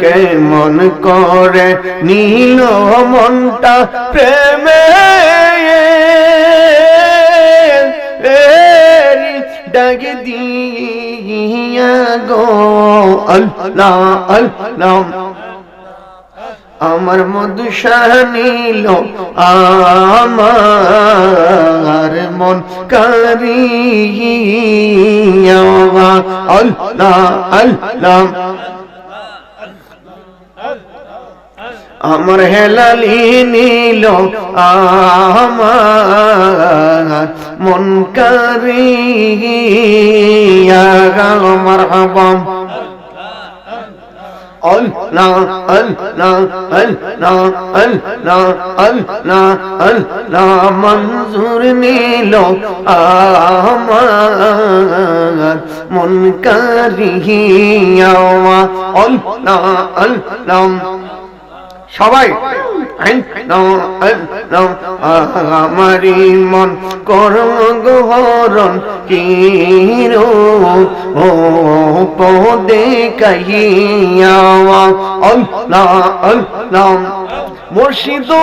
কেমন করে নীল মনটা প্রেমে ডাক দিয়া গো। আল্লাহ আল্লাহ। আমার মধুশানীল আমার মন কারিয়া। আল্লাহ আল্লাহ। আমার হেলালি নীল আমার মন কারিয়া আমার হবাম Allah, Allah, Allah, Allah, Allah, Allah, মঞ্জুর নিল আমার মন কারিয়া আল্লাহ আল্লাহ সবাই আমারি মন করগহরণ কিরো ও পদে কাহিয়া মুর্শিদ ও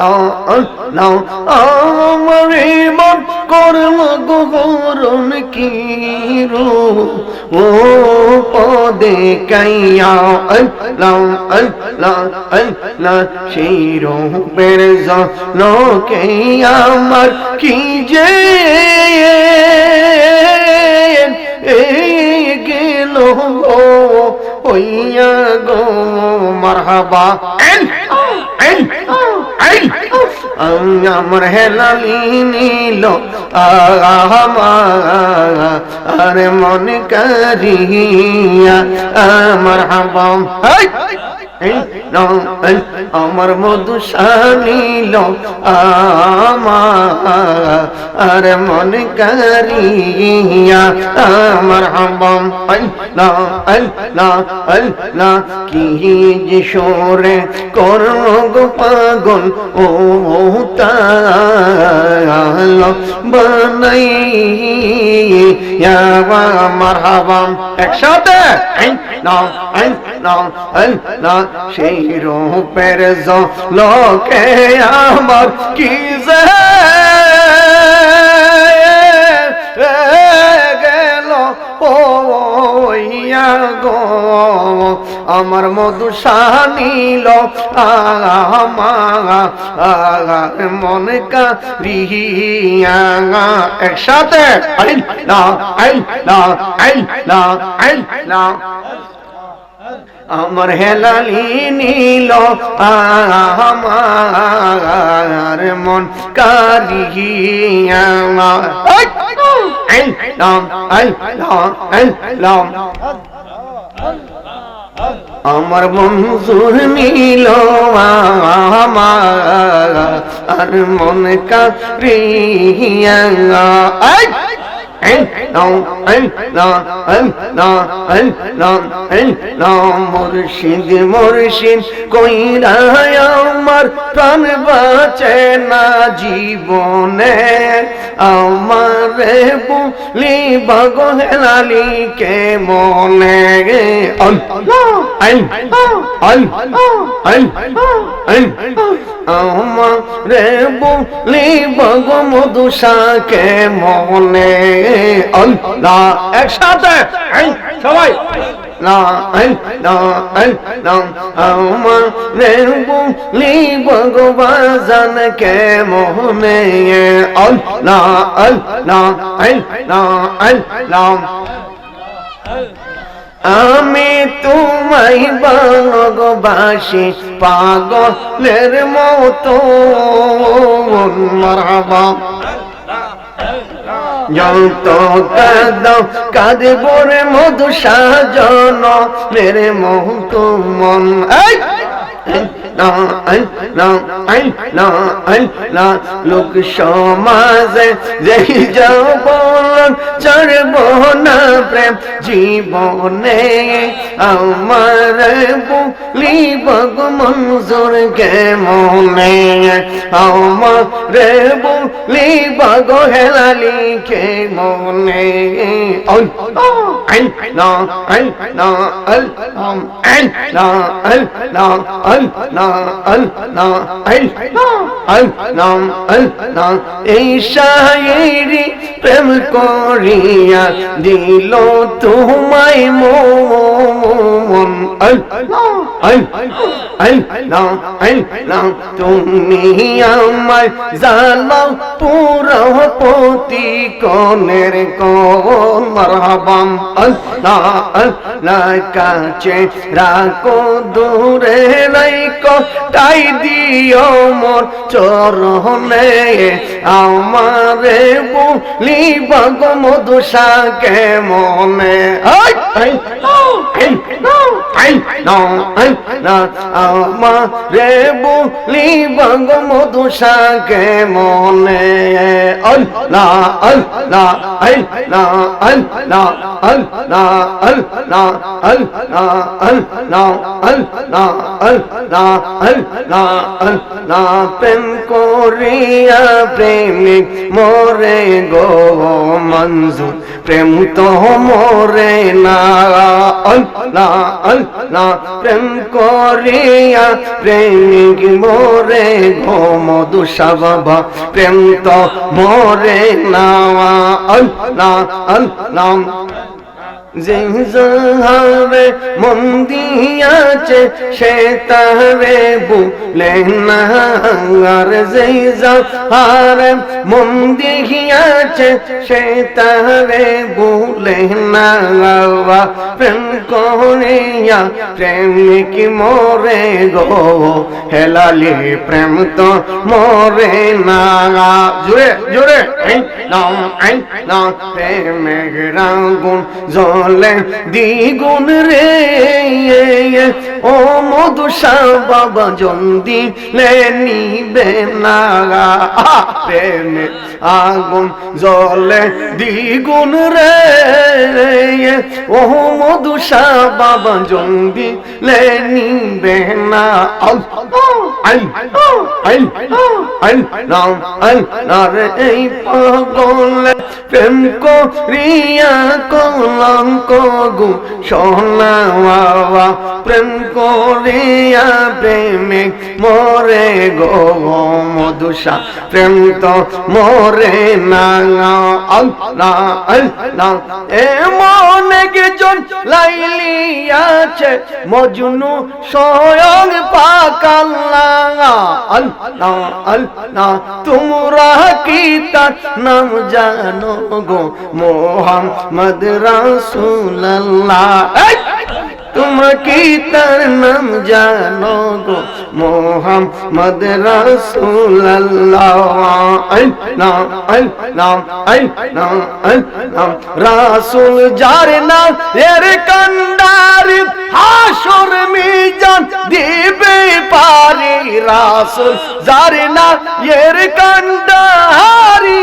আল্লাহ আল্লাহ আমার মন করম গরণ কিরো ও পদে কাইয়া আল্লাহ আল্লাহ আল্লাহ সেই রূপের জনকে আমার কি যে গেল হইয়া গো মারহাবা আমার হেলালি নিল আমার মন করিয়া আমার হাবাম। আমার মধু শানিল আমার মন কারিয়া আমার হাবম কি যে সরে করগ পাগল, ও তাল বানাই আমার হাবাম একসাথে না না না সেই রূপের লোকে আমার কি গেল? ও গো, আমার মধু সানিল আমার মনে কারিয়া একসাথে আইলা আইলা আইলা আইলা আমার হেলালি নীল আমার মন কারিয়া আমার মঞ্জুর নীল আমার মন কারিয়া মুর্শিদ মুর্শিদ কইরা আমার প্রাণ বাঁচে না জীবনে আমার বলি ভগলালি কে মনে আমারে বলি ভগ মধুসাকে মনে আল্লাহ একসাথে। সবাই। না না না আমার বলি ভগবান কে মোহনে আল্লাহ আল্লাহ আল্লাহ আল্লাহ। আমি তোমায় বাগবাসি পাগলের মতো। মারহাবা। যত কাদ কাদবর মধু সাজন মেরে মহত মন। লোক সমাজে যেই যাব চড়ব না প্রেম জীবনে, আমার বলিব মঞ্জুর গে মনে? আমার বলিব হেলালি কে মনে? না না না না না না Allah, Allah, Allah, Allah, এই শায়েরি প্রেম করিয়া দিল তোমায় মন। আল্লাহ আল্লাহ আল্লাহ তুমি আমায় জানাও পুরো পতি কনের কোন মারহাবাম আল্লাহ আল্লাহ কাছে রাখো দূরে রাইকো তাই দিও মোর চরণে আমারে বলি বাগ মধুসাকে মনে আই আই আই আই না আই না আমারে বলি বাগ মধুসাকে মনে আল্লাহ আল্লাহ আল্লাহ আল্লাহ আল্লাহ আল্লাহ আল্লাহ আল্লাহ আল্লাহ আল্লাহ আল্লাহ, প্রেম করিয়া প্রেমিক মোরে গো মঞ্জুর। প্রেম তো মোরে না। আল্লাহ প্রেম করিয়া প্রেমিক মোরে গো মধুসা বাবা। প্রেম তো মোরে না। আল্লাহ জিহারে মন দিয়াছে সে তারে বুলে না আর জিহারে মন দিয়াছে সে তারে বুলে না প্রেম করিয়া প্রেমিক মোরে গো হেলালি প্রেম তো মোরে না জুড়ে জুড়ে না প্রেমের রাগুন জলে দ্বিগুণ রে ও মধুসা, বাবা জন্দি লে নিবে না। আগুন জলে দ্বিগুণ রে ও মধুসা, বাবা জন্দি লে নিবে না। রে এই পাগল প্রেম করিয়া কলঙ্ক গু, সোনা বাবা, প্রেম করিয়া প্রেমিক মরে গো, মধুসা, প্রেম তো মরে না আল্লাহ আল্লাহ এমন একজন লাইলি আছে মজনু স্বয়ং পাকাল্লাহ আল্লাহ আল্লাহ, তোমরা কি তার নাম জানো গো? মোহাম্মদ রাসূলুল্লাহ। তোমরা কি তার নাম জানো গো? মোহাম্মদ রাসূলুল্লাহ। আল্লাহ আল্লাহ আল্লাহ আল্লাহ রাসূল যার নাম এর কান্ডার হাসর মিজান দিবে পারি। রাসূল যার নাম এর কান্ডারি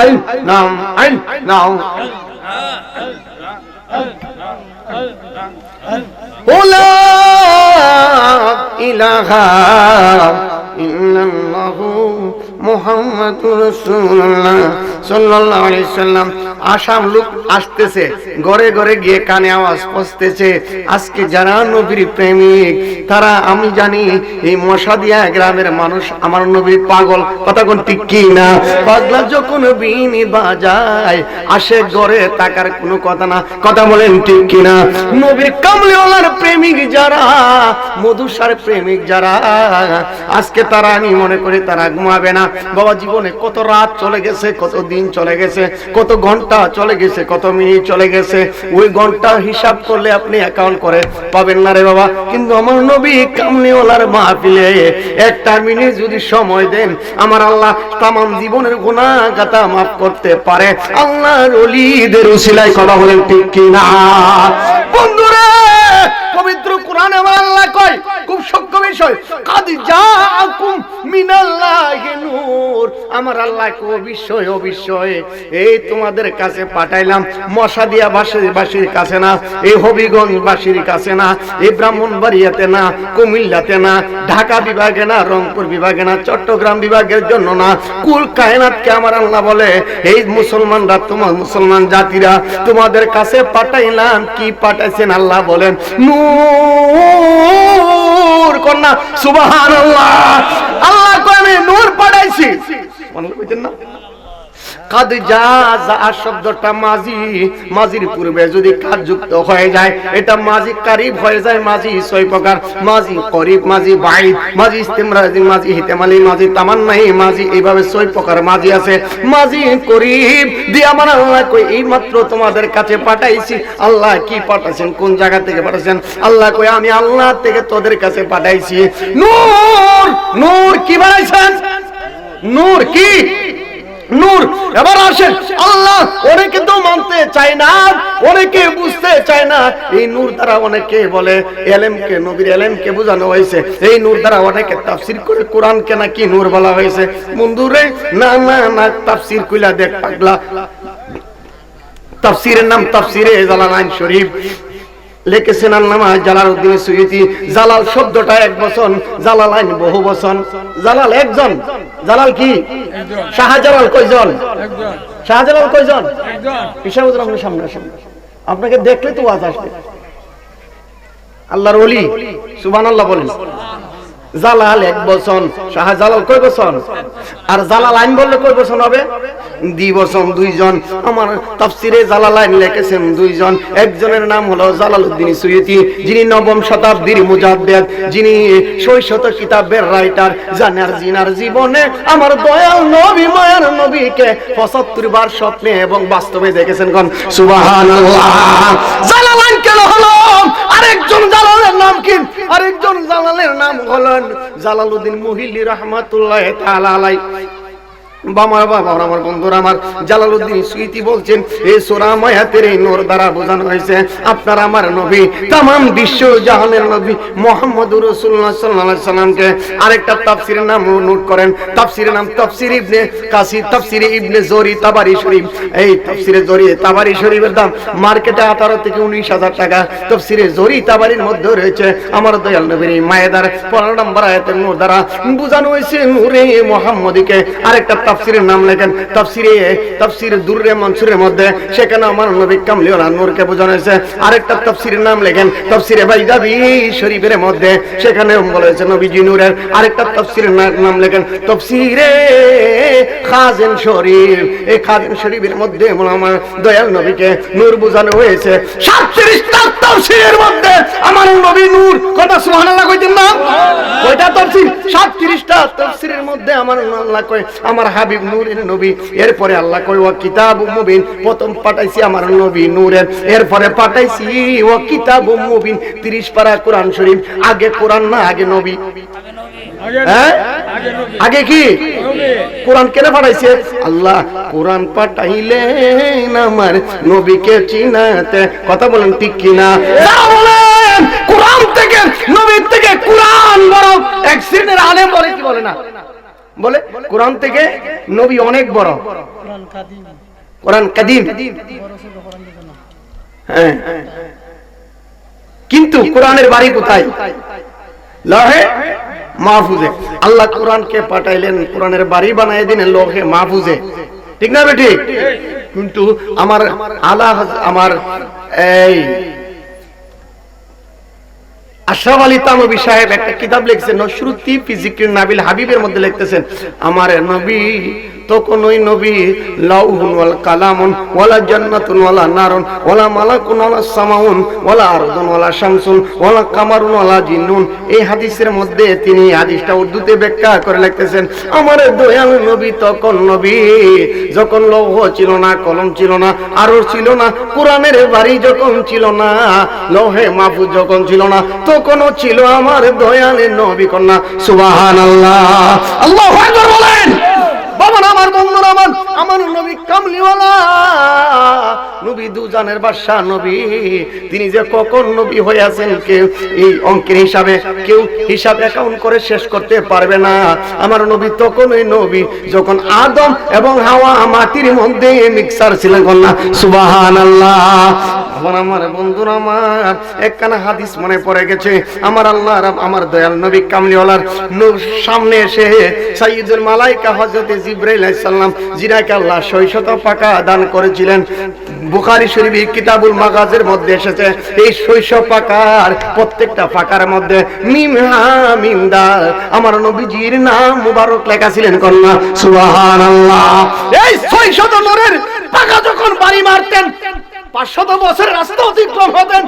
আই নাম আই নাম। ওলা ইলাহা ইল্লাল্লাহু মুহাম্মাদুর রাসূলুল্লাহ সাল্লাল্লাহু আলাইহি সাল্লাম। আসাম লোক আসতেছে, ঘরে ঘরে গিয়ে কানে আওয়াজ পৌঁছতেছে আজকে যারা নবীর প্রেমিক, তারা আমি জানি এই মশাদিয়া গ্রামের মানুষ, আমার নবীর পাগল, কথা কোন ঠিক কি না? পাগলা যখন বিনি বাজায়, আসে ঘরে তাকার কোনো কথা না, কথা বলেন ঠিক কি না? নবীর কামলিওয়ালার প্রেমিক যারা মধুসার প্রেমিক যারা, আজকে তারা, আমি মনে করি তারা ঘুমাবে না। বাবা, জীবনে কত রাত চলে গেছে, কত দিন চলে গেছে, কত ঘণ্টা চলে গেছে, কত মিনিট চলে গেছে। ওই ঘণ্টা হিসাব করলে আপনি অ্যাকাউন্ট করে পাবেন না রে বাবা। কিন্তু আমার নবী কামলিওয়ালার মাহফিলে একটা মিনিট যদি সময় দেন, আমার আল্লাহ তাম জীবনের গুনাহ গাতা মাফ করতে পারে। আল্লাহর ওলিদের উসিলায় কথা বলেন ঠিক কি না বন্ধুরা, পবিত্র কোরআন আমার আল্লাহ কয় খুব বিষয়। নূর। আমার আল্লাহ কো অবশ্যই এই তোমাদের কাছে পাঠাইলাম মশা দিয়া কাছে না, এই হবিগঞ্জ কাছে না এই ব্রাহ্মণবাড়িয়াতে না, কুমিল্লাতে না, ঢাকা বিভাগে না, রংপুর বিভাগে না, চট্টগ্রাম বিভাগের জন্য না, কুল কায়নাতকে আমার আল্লাহ বলে এই মুসলমানরা, তোমার মুসলমান জাতিরা, তোমাদের কাছে পাঠাইলাম, কি পাঠাইছেন আল্লাহ বলেন, নূর। কন্যা সুবাহ আল্লাহ কয় আমি নূর পাঠাইছি। মনে না? কাদ যা যা শব্দটা মাজি মাজির পূর্বে যদি হয়ে যায়, এটা মাজি কারিব হয়ে যায় মাজি ছয় প্রকার মাজি করিব মাজি বাইদ মাজি মাজি হিতেমালি মাজি মাজি এইভাবে ছয় প্রকার মাজি আছে। মাজি করিব আমার আল্লাহ কই, এই মাত্র তোমাদের কাছে পাঠাইছি। আল্লাহ কি পাঠাইছেন কোন জায়গা থেকে পাঠাইছেন আল্লাহ কই, আমি আল্লাহ থেকে তোদের কাছে পাঠাইছি। নূর নূর কি বানাইছেন? নূর কি? নূর। এবার আসেন, আল্লাহ অনেকে তো মানতে চায় না, অনেকে বুঝতে চায় না। এই নূর দ্বারা অনেকে বলে, এলেমকে, নবীর এলেমকে বোঝানো হয়েছে। এই নূর দ্বারা অনেকে তাফসির করে কোরআনকে নাকি নূর বলা হয়েছে। বন্ধুরে, না না না, তাফসির কইলা দেখ পাগলা। তাফসিরের নাম তাফসিরে জালালাইন শরীফ। লিখেছেন আল্লামা জালালউদ্দিন সুয়ুতি জালাল শব্দটা এক বচন জালালাইন বহু বচন। জালাল একজন। জালাল কি? শাহজালাল কয়জন? শাহজালাল কয়জন? আপনার সামনে আসেন। আপনাকে দেখলে তো ওয়াজ আসবে। আল্লাহর ওলি সুবহানাল্লাহ বলেন। জালাল এক বছর শাহজালাল কয় বছর আর জালাল আইন বললে কয় বছর হবে? দুই বছর দুইজন। আমার তাফসিরে জালালাইন লিখেছেন দুইজন। একজনের নাম হলো জালালউদ্দিন সুয়ুতি, যিনি নবম শতাব্দীর মুজাদ্দেদ, যিনি শৈশত কিতাবের রাইটার। জানার জিনার জীবনে আমার দয়াল নবী, মায়ার নবীকে 75 বার স্বপ্নে এবং বাস্তবে দেখেছেন কোন। সুবহানাল্লাহ। জালালাইন কেন হলো? আরেকজন জালালের নাম কি? আরেকজন জালালের নাম হলেন জালালউদ্দিন মহিলি রহমাতুল্লাহ তাআলা আলাই বাবার বাবা আমার বন্ধুরা, আমার জালালউদ্দিন সুইতি বলছেন এই সোরা মায়াতের এই নূর দ্বারা বোঝানো হয়েছে, আপনার আমার নবী, তামাম বিশ্ব জাহানের নবী মোহাম্মদুর রাসূলুল্লাহ সাল্লাল্লাহু আলাইহি সাল্লামকে আরেকটা তাফসীরের নাম নোট করেন। তাফসীরের নাম তাফসীর ইবনে কাসি তাফসীর ইবনে জরি তাবারি শরীফ। এই তাফসীরে জরি তাবারি শরীফের দাম মার্কেটে 18 থেকে 19000 টাকা। তাফসীরে জরি তাবারির মধ্যে রয়েছে আমার দয়াল নবীর এই মায়েদার 15 নম্বর আয়াতের নূর দ্বারা বোঝানো হয়েছে, নূরে মুহাম্মদীকে আরেকটা তাফসীরের নাম লেখেন, তাফসীরে, তাফসীর দুররে মনসুরের মধ্যে, সেখানে আমার নবী কামলিওয়ালা নূরকে বোঝানো হয়েছে। আরেকটা তাফসীরের নাম লেখেন, তাফসীরে বাইদাবি শরীফের মধ্যে, সেখানে বলা হয়েছে নবীজি নূরের। আরেকটা তাফসীরের নাম লেখেন, তাফসীরে খাজেন শরীফ। এই খাজেন শরীফের মধ্যে আমার দয়াল নবীকে নূর বোঝানো হয়েছে। 37টা তাফসীরের মধ্যে আমার নবী নূর। কথা সুবহানাল্লাহ কইতেন না? কয়টা তাফসীর? 37টা তাফসীরের মধ্যে আমার আল্লাহ কয় আমার হাবিব নূরের নবী। এরপরে আল্লাহ কয়, ওয়া কিতাবুম মুবিন। প্রথম পাঠাইছি আমার নবী নূরের। এরপরে পাঠাইছি, ওয়া কিতাবুম মুবিন। 30 পারা কোরআন শরীফ। আগে কোরআন না, আগে নবী। হ্যাঁ? আগে কি? কোরআন কেন পাঠাইছে? আল্লাহ কোরআন পাঠাইলেন আমার নবীকে চিনাতে। কথা বলেন ঠিক কিনা? কোরআন থেকে, নবীর থেকে কোরআন বড়। এক শ্রেণির আলেম বলে কি বলে না? বলে, কোরআন থেকে নবী অনেক বড়। কোরআন কাদিম। হ্যাঁ। কিন্তু কোরআনের বাড়ি কোথায়? লহে মাহফুজে। আল্লাহ কোরআনকে পাঠাইলেন, কোরআনের বাড়ি বানাই দিলেন লোহে মাহফুজে। ঠিক না বেটি? কিন্তু আমার আলা হাজ- আমার এই আশরাফ আলী তানবী সাহেব একটা কিতাব লিখছেন নসরুদ্দি ফিজিকির নাবিল হাবিবের মধ্যে লিখতেছেন, আমার নবী তখন ওই নবী, লাউহুন ওয়াল কালামুন, ওয়ালা জান্নাতুন ওয়ালা নারুন, ওয়ালা মালাকুন ওয়ালা সামাউন, ওয়ালা আরদুন ওয়ালা শামসুন, ওয়ালা কামারুন ওয়ালা জিন্নুন। এই হাদিসের মধ্যে তিনি হাদিসটা উর্দুতে ব্যাখ্যা করে লিখতেছেন, আমার দয়াল নবী তখন নবী, যখন লৌহ ছিল না, কলম ছিল না আরও ছিল না, কোরআনের বাড়ি যখন ছিল না, লৌহে মাহফুজ যখন ছিল না, তখনও ছিল আমার দয়ালের নবী কন্যা। সুবাহান আল্লাহ আল্লাহ বলেন। বাবা আমার বন্ধুরা আমার। আমার নবী কামলিওয়ালা। নবী দুজানের বাদশা নবী। তিনি যে কখন নবী হয়ে আছেন কেউ এই অঙ্কের হিসাবে কেউ হিসাব অ্যাকাউন্ট করে শেষ করতে পারবে না। আমার নবী তখন ওই নবী, যখন আদম এবং হাওয়া মাটির মধ্যে মিক্সার ছিলেন কন্যা সুবাহান আল্লাহ আমার আমার বন্ধুরা আমার, একখানা হাদিস মনে পড়ে গেছে। আমার আল্লাহ আমার দয়াল নবী কামলিওয়ালার সামনে এসে সাইয়্যিদুল মালাইকা হযরতে জিবরাইল আলাইহিস সালাম জিনাকে আল্লাহ শৈশত পাকা দান করেছিলেন। বুখারি শরীফ কিতাবুল মাগাজের মধ্যে এসেছে, এই শৈশব পাকার প্রত্যেকটা পাকার মধ্যে আমার নবীজির নাম মুবারক লেখা ছিলেন কন্যা, সুবহানাল্লাহ। এই শৈশত নরের পাকা যখন বাড়ি মারতেন পাঁচশত বছর রাস্তা অতিক্রম হতেন।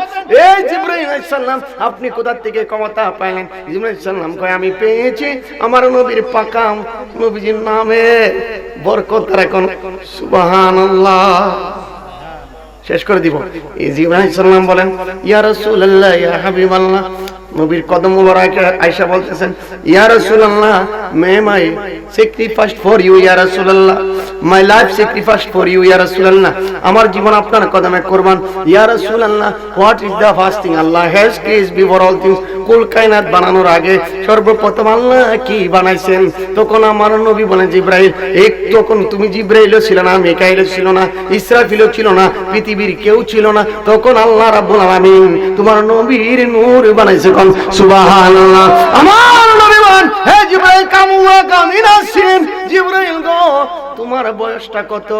এই জিব্রাহিম আপনি কোথার থেকে ক্ষমতা পাইলেন? জিব্রাহিম আলাইহিস কয়, আমি পেয়েছি আমার নবীর পাকা নবীজির নামে বরকত এখন, সুবহানাল্লাহ। শেষ করে দিব। এই বলেন ইয়ার রাসূলুল্লাহ, ইয়া হাবিবাল্লাহ নবীর কদম আয়েশা বলতেছেন, ইয়া রাসূলুল্লাহ may my sacrificed for you yeah Rasulullah. My life sacrificed for you ইয়া রাসূলুল্লাহ। আমার জীবন আপনার কদমে কুরবান। ইয়া রাসূলুল্লাহ what is the first thing Allah has create before all things কুল কায়নাত বানানোর আগে সর্বপ্রথম আল্লাহ কি বানাইছেন? তখন আমার নবী বলেন, জিব্রাইল, এক তখন তুমি জিব্রাইলও ছিল না, মিকাইলও ছিল না, ইসরাফিলও ছিল না, পৃথিবীর কেউ ছিল না। তখন আল্লাহ রাব্বুল আলামিন তোমার নবীর নূর বানাইছে। কোন সুবহানাল্লাহ। আমার নবী বলেন হে জিব্রাইল কামুয়া কামিনা সিন জিব্রাইল গো। তোমার বয়সটা কত?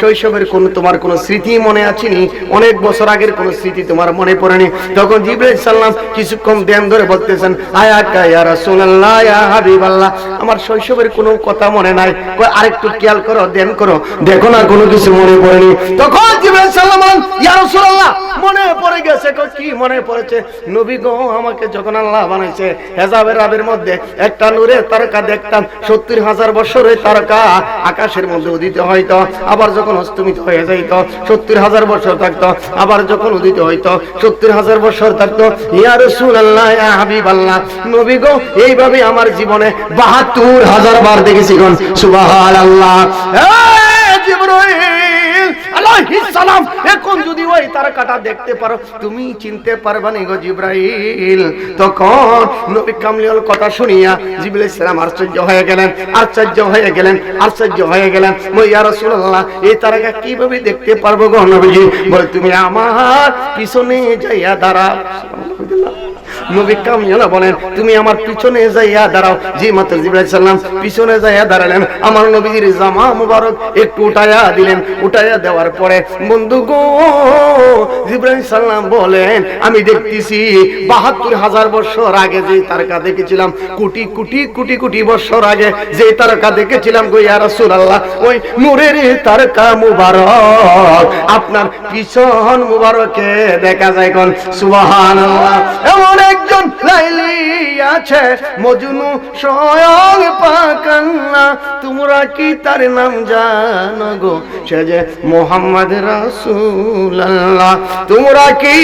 শৈশবের কোন তোমার কোন স্মৃতি মনে আছে নি অনেক বছর আগের কোন স্মৃতি তোমার মনে পড়েনি? তখন জিব্রাইল সাল্লাম কিছুক্ষণ ধ্যান ধরে বলতেছেন আমার শৈশবের কোনো কথা মনে নাই। আরেকটু খেয়াল করো, ধ্যান করো। দেখো না কোনো কিছু মনে পড়েনি। তখন জিব্রাইল মনে পড়ে গেছে কি মনে পড়েছে? নবী গো, আমাকে যখন আল্লাহ বানাইছে, হেজাবের মধ্যে একটা নূরে তারকা দেখতাম, সত্তর হাজার বছরের তারকা আকাশের মধ্যে উদিত আবার যখন অস্তমিত হয়ে যাইত, সত্তর হাজার বছর থাকতো, আবার যখন উদিত হইতো, সত্তর হাজার বছর থাকতো, ইয়া রাসূলুল্লাহ, ইয়া হাবিবাল্লাহ, নবী গো, এইভাবে আমার জীবনে বাহাত্তর হাজার বার দেখেছি গন সুবহানাল্লাহ। এই জিবরাইল আলাইহিস সালাম যদি ওই তারকাটা দেখতে পারো, তুমি চিনতে পারবা নি গো জিব্রাইল। তখন নবী কামলিয়াল কথা শুনিয়া জিবরাইল সালাম আশ্চর্য হয়ে গেলেন, আশ্চর্য হয়ে গেলেন, আশ্চর্য হয়ে গেলেন। মই, ইয়া রাসূলুল্লাহ, এই তারকা কীভাবে দেখতে পারব গো নবীজি? বলে, তুমি আমার পিছনে যাইয়া দাঁড়াও। নবী কামিয়ালা বলেন, তুমি আমার পিছনে যাইয়া দাঁড়াও। জি মাত্র জিব্রাইল সাল্লাম পিছনে যাইয়া দাঁড়ালেন। আমার নবীজির জামা মুবারক একটু উঠায়া দিলেন। উঠায়া দেওয়ার পরে বন্ধু গো জিব্রাইল সাল্লাম বলেন, আমি দেখতেছি বাহাত্তর হাজার বছর আগে যে তারকা দেখেছিলাম, কোটি কোটি কোটি কোটি বছর আগে যে তারকা দেখেছিলাম গো ওই নূরের তারকা মুবারক, আপনার পিছন মুবারকে দেখা যায় কোন? সুবহানাল্লাহ। এমন একজন লাইলি আছে, মজনু স্বয়ং পাকান্না, তোমরা কি তার নাম জানো গো? সে যে মোহাম্মদ রাসূলুল্লাহ, তোমরা কি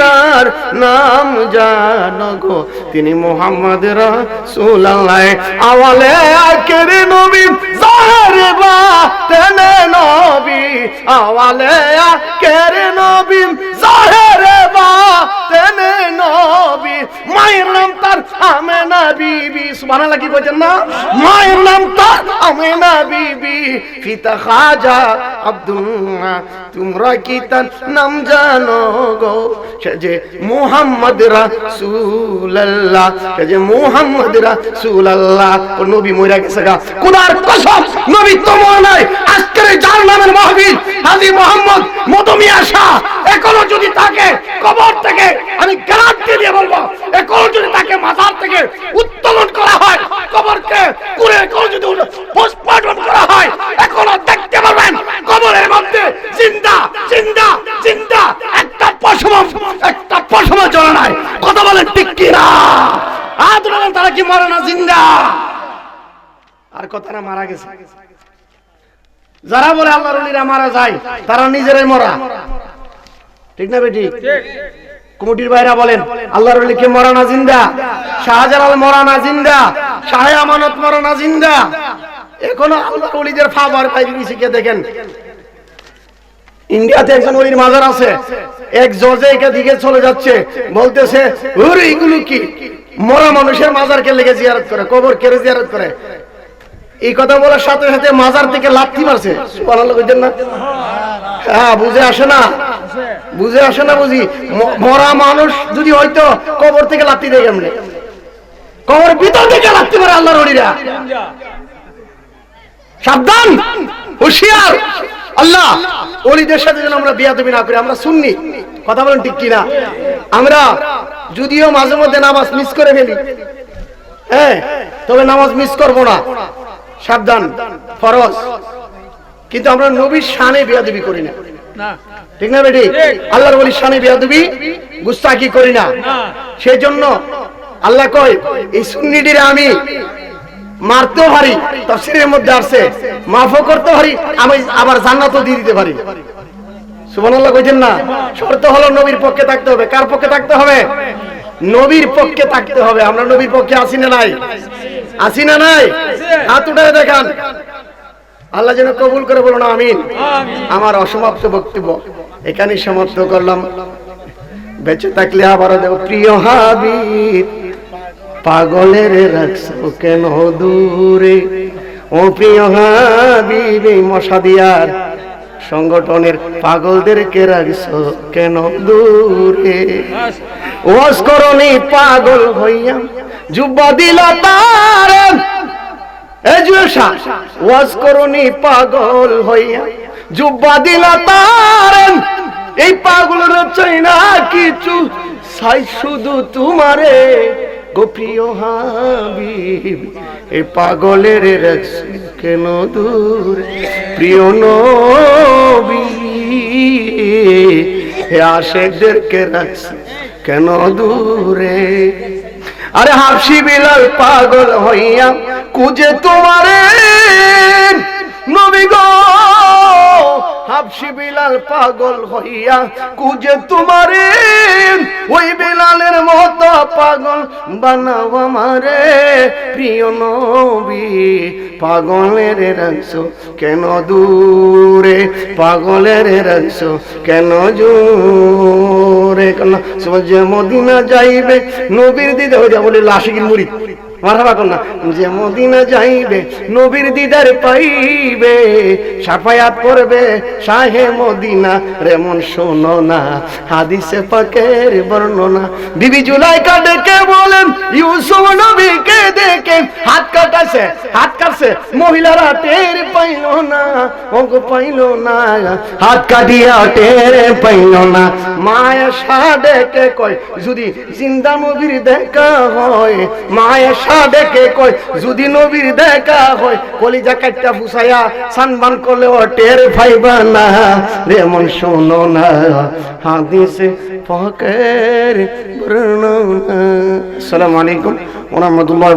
তার নাম জানো গো? তিনি মোহাম্মদ রসুল্লাহ আওয়ালে আখের নবী জাহরে বা তেনে নবী। আওয়ালে আখের নবী জাহরে বা তেনে নবী, মায়ের নাম তার আমেনা বিবি। সুবহানাল্লাহ, কি কইতেন না মায়ের নাম তো আমেনা বিবি। খাজা আব্দুল্লাহ, তোমরা কি তার নাম জানো গো? সে যে মুহাম্মদ রাসূলুল্লাহ, সে যে মুহাম্মদ রাসূলুল্লাহ। ও নবী মইরা গেছে গা। খোদার কসম, নবী তো মনে নাই, আজকের যার নামের হাজী মোহাম্মদ মদমি আশা এখনও যদি তাকে কবর থেকে আমি গ্যারান্টি দিয়ে বলব, এখনও যদি তাকে মাজার থেকে উত্তোলন করা হয়, কবরকে কুড়ে, এখনও যদি পোস্টমর্টম করা হয়, এখনও দেখতে পারবেন কবরের মধ্যে জিন্দা জিন্দা জিন্দা, একটা পশম একটা পশম চলে নাই। কথা বলেন ঠিক কি না হাত উঠালেন তারা কি মরে না জিন্দা? আর কথাটা মারা গেছে। যারা বলে আল্লাহর মারা যায়, তারা নিজেরাই মরা। ঠিক না বেটি? কমিটির বাইরা বলেন আল্লাহর ওলি কে মরা না জিন্দা? শাহজালাল মরা না জিন্দা? শাহে আমানত মরা না জিন্দা? এখনও আল্লাহর ওলিদের ফাবার পাই কে দেখেন? ইন্ডিয়াতে একজন ওলির মাজার আছে এক জজে একে দিকে চলে যাচ্ছে বলতেছে ওরে এগুলো কি? মরা মানুষের মাজারকে লেগে জিয়ারত করে কবর কেড়ে জিয়ারত করে। এই কথা বলার সাথে সাথে মাজার থেকে লাথি মারছে। হ্যাঁ বুঝে আসে না। বুঝে আসে না বুঝি। মরা মানুষ যদি হয়তো কবর থেকে লাথি দেয় কেমনে? কবর ভিতর থেকে লাথি মারে আল্লাহর ওলিরা। সাবধান, হুশিয়ার। আল্লাহ, ওলিদের সাথে যেন আমরা বিয়াদবি না করি। আমরা শুননি কথা বলেন ঠিক কিনা? আমরা যদিও মাঝে মধ্যে নামাজ মিস করে ফেলি। হ্যাঁ তবে নামাজ মিস করব না। সাবধান ফরজ। কিন্তু আমরা নবীর শানে বিয়াদবি করি না। ঠিক না বেটি? আল্লাহর বলি শানে বিয়াদবি গুস্তাকি করি না। সেই জন্য আল্লাহ কয় এই সুন্নিটিরে আমি মারতেও পারি তফসিরের মধ্যে আসছে মাফও করতে পারি আমি আবার জান্নাতও দিয়ে দিতে পারি। সুবহানাল্লাহ কইছেন না? শর্ত হলো নবীর পক্ষে থাকতে হবে। কার পক্ষে থাকতে হবে? নবীর পক্ষে থাকতে হবে। আমরা নবীর পক্ষে আসি না নাই? আসি না নাই? হাত উঠে দেখান। আল্লাহ যেন কবুল করে বলুন, আমিন। আমার অসমাপ্ত বক্তব্য এখানেই সমাপ্ত করলাম। বেঁচে থাকলে আবারও দেব, প্রিয় হাবিব, পাগলের রাখছো কেন দূরে? ও প্রিয় হাবিব, এই মশা দিয়ার সংগঠনের পাগলদেরকে রাখছো কেন দূরে? ওয়াজ করনি পাগল হইয়া যুব্বা দিল তার। ওয়াজ পাগল হইয়া। জুব্বা দিল তার। এই পাগলের চাই না কিছু সাই শুধু তোমারে। গোপ্রিয় হাবিব, এই পাগলের রাখছি কেন দূর? প্রিয় নবী আশেকদেরকে রাখছি কেন দূরে? আরে হাফসি বিলাল পাগল হইয়া কুজে তোমারে নবী গো। হাফসি বিলাল পাগল হইয়া, কুজে তোমারে, ওই বিলালের মতো পাগল বানাও আমারে। প্রিয় নবী, পাগলের রাখছো কেন দূরে? পাগলের রাখছো কেন জোরে? কেন? যে মদিনা যাইবে, নবীর দিদা ওইটা বলে লাশিকির মুড়ি? যে মদিনা যাইবে, নবীর দিদার পাইবে, সাফায়াত করবে শাহে মদিনা। রেমন শোনো না, হাদিসে পাকের বর্ণনা। বিবি বলেন, ইউসুফ নবীকে দেখে হাত কাটাছে, হাত কাটছে। মহিলারা টের পাইল না ওগ পাইল না, হাত কাটিয়া টের পাইল না। মায়া ডেকে কয়, যদি জিন্দা নবীর দেখা হয় মায়া ডেকে কয়, যদি নবীর দেখা হয়, কলিজা কাটটা ফুসাইয়া সানবান করলে ও টের পাইবা না। রেমন শোনো না, হাদিসে ফকের বর্ণনা। আসসালামু আলাইকুম ওয়া রাহমাতুল্লাহ